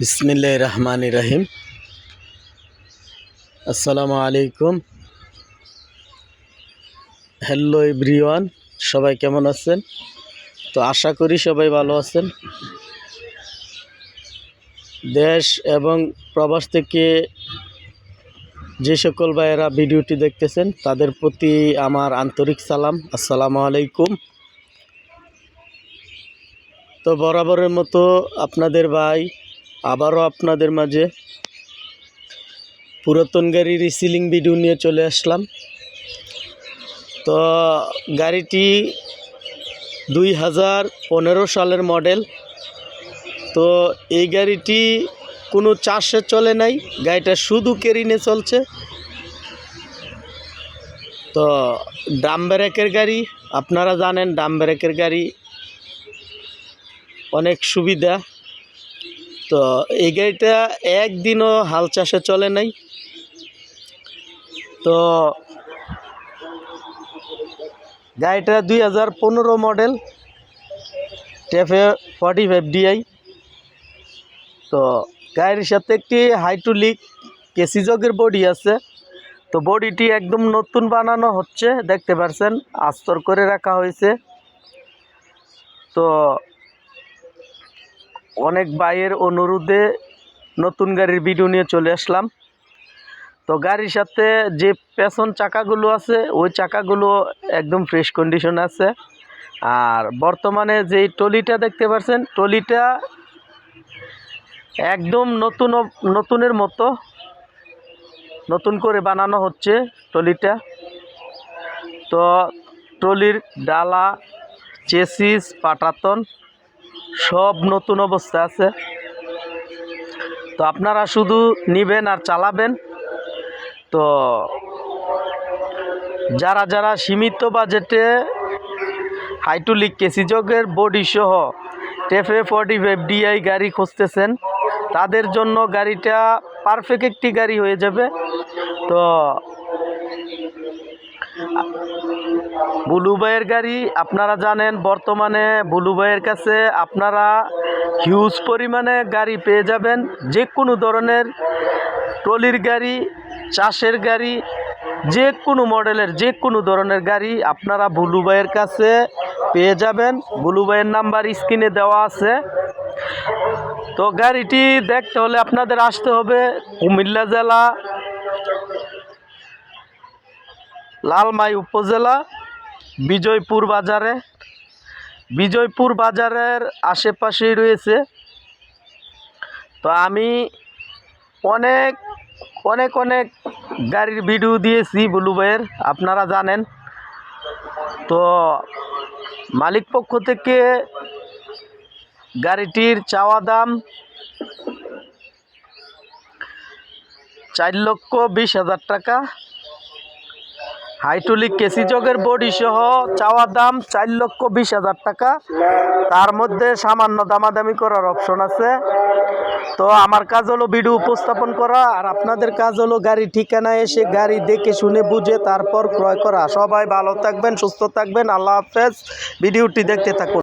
বিসমিল্লাহ রহমান রহিম। আসসালামু আলাইকুম। হ্যালো এভরিওয়ান সবাই কেমন আছেন? তো আশা করি সবাই ভালো আছেন। দেশ এবং প্রবাস থেকে যে সকল ভাইয়েরা ভিডিওটি দেখতেছেন, তাদের প্রতি আমার আন্তরিক সালাম। আসসালামু আলাইকুম। তো বরাবরের মতো আপনাদের ভাই আবারও আপনাদের মাঝে পুরাতন গাড়ির রিসিলিং ভিডিও নিয়ে চলে আসলাম। তো গাড়িটি দুই হাজার পনেরো সালের মডেল। তো এই গাড়িটি কোনো চাষে চলে নাই, গাড়িটা শুধু কেরিনে চলছে। তো ডাম ব্রেকের গাড়ি, আপনারা জানেন ডাম ব্রেকের গাড়ি অনেক সুবিধা। তো এই গাড়িটা একদিনও হাল চাষে চলে নাই। তো গাড়িটা দুই হাজার পনেরো model TAFE forty five DI তো গাড়ির সাথে একটি হাইটুলিক কেসি জগের বডি আছে। তো বডিটি একদম নতুন বানানো হচ্ছে, দেখতে পারছেন, আস্তর করে রাখা হয়েছে। তো অনেক ভাইয়ের অনুরোধে নতুন গাড়ির ভিডিও নিয়ে চলে আসলাম। তো গাড়ির সাথে যে পেছন চাকাগুলো আছে, ওই চাকাগুলো একদম ফ্রেশ কন্ডিশন আছে। আর বর্তমানে যেই টলিটা দেখতে পাচ্ছেন টলিটা একদম নতুন, নতুনের মতো নতুন করে বানানো হচ্ছে টলিটা তো টলির ডালা চেসিস পাটাতন সব নতুন অবস্থা আছে। তো আপনারা শুধু নিবেন আর চালাবেন। তো যারা যারা সীমিত বাজেটে হাইটুলিক কেসিজগের বডি সহ টেফে ফর্টি ফাইভ ডিআই গাড়ি খুঁজতেছেন, তাদের জন্য গাড়িটা পারফেক্ট একটি গাড়ি হয়ে যাবে। তো বুলু ভাইয়ের গাড়ি, আপনারা জানেন বর্তমানে বুলু ভাইয়ের কাছে আপনারা হিউজ পরিমাণে গাড়ি পেয়ে যাবেন। যে কোনো ধরনের ট্রলির গাড়ি, চাষের গাড়ি যে কোনো মডেলের যে কোনো ধরনের গাড়ি আপনারা বুলু ভাইয়ের কাছে পেয়ে যাবেন। বুলু ভাইয়ের নাম্বার স্ক্রিনে দেওয়া আছে। তো গাড়িটি দেখতে হলে আপনাদের আসতে হবে কুমিল্লা জেলা লালমাই উপজেলা, বিজয়পুর বাজারে। বিজয়পুর বাজারের আশেপাশেই রয়েছে। তো আমি অনেক অনেক অনেক গাড়ির ভিডিও দিয়েছি বুলু ভাইয়ের, আপনারা জানেন। তো মালিক পক্ষ থেকে গাড়িটির চাওয়া দাম চার লক্ষ বিশ হাজার টাকা। হাইটুলিক কেসি চকের বডি সহ চাওয়া দাম চার লক্ষ বিশ হাজার টাকা। তার মধ্যে সামান্য দামাদামি করার অপশন আছে। তো আমার কাজ হলো ভিডিও উপস্থাপন করা, আর আপনাদের কাজ হলো গাড়ি ঠিকানা এসে গাড়ি দেখে শুনে বুঝে তারপর ক্রয় করা। সবাই ভালো থাকবেন, সুস্থ থাকবেন। আল্লাহ হাফেজ। ভিডিওটি দেখতে থাকুন।